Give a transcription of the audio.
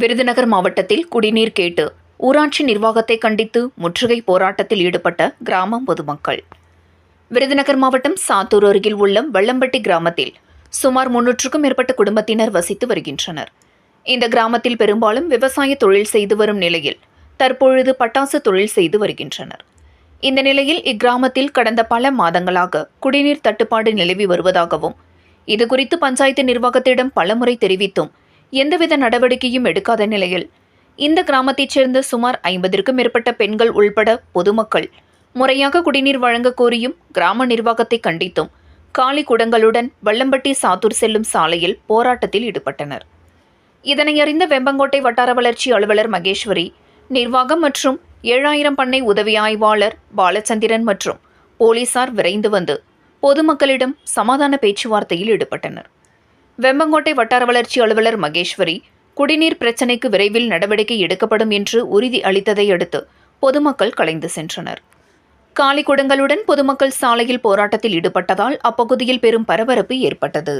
விருதுநகர் மாவட்டத்தில் குடிநீர் கேட்டு ஊராட்சி நிர்வாகத்தை கண்டித்து முற்றுகை போராட்டத்தில் ஈடுபட்ட கிராமம் பொதுமக்கள். விருதுநகர் மாவட்டம் சாத்தூர் அருகில் உள்ள வெள்ளம்பட்டி கிராமத்தில் சுமார் முன்னூற்றுக்கும் மேற்பட்ட குடும்பத்தினர் வசித்து வருகின்றனர். இந்த கிராமத்தில் பெரும்பாலும் விவசாய தொழில் செய்து வரும் நிலையில் தற்பொழுது பட்டாசு தொழில் செய்து வருகின்றனர். இந்த நிலையில் இக்கிராமத்தில் கடந்த பல மாதங்களாக குடிநீர் தட்டுப்பாடு நிலவி வருவதாகவும் இதுகுறித்து பஞ்சாயத்து நிர்வாகத்திடம் பலமுறை தெரிவித்தும் எந்தவித நடவடிக்கையும் எடுக்காத நிலையில் இந்த கிராமத்தைச் சேர்ந்த சுமார் ஐம்பதிற்கும் மேற்பட்ட பெண்கள் உள்பட பொதுமக்கள் முறையாக குடிநீர் வழங்க கோரியும் கிராம நிர்வாகத்தை கண்டித்தும் காலி குடங்களுடன் வல்லம்பட்டி சாத்தூர் செல்லும் சாலையில் போராட்டத்தில் ஈடுபட்டனர். இதனை அறிந்த வெம்பங்கோட்டை வட்டார வளர்ச்சி அலுவலர் மகேஸ்வரி நிர்வாகம் மற்றும் ஏழாயிரம் பண்ணை உதவி ஆய்வாளர் பாலச்சந்திரன் மற்றும் போலீசார் விரைந்து வந்து பொதுமக்களிடம் சமாதான பேச்சுவார்த்தையில் ஈடுபட்டனர். வெம்பங்கோட்டை வட்டார வளர்ச்சி அலுவலர் மகேஸ்வரி குடிநீர் பிரச்சினைக்கு விரைவில் நடவடிக்கை எடுக்கப்படும் என்று உறுதி அளித்ததை அடுத்து பொதுமக்கள் கலைந்து சென்றனர். காலி குடங்களுடன் பொதுமக்கள் சாலையில் போராட்டத்தில் ஈடுபட்டதால் அப்பகுதியில் பெரும் பரபரப்பு ஏற்பட்டது.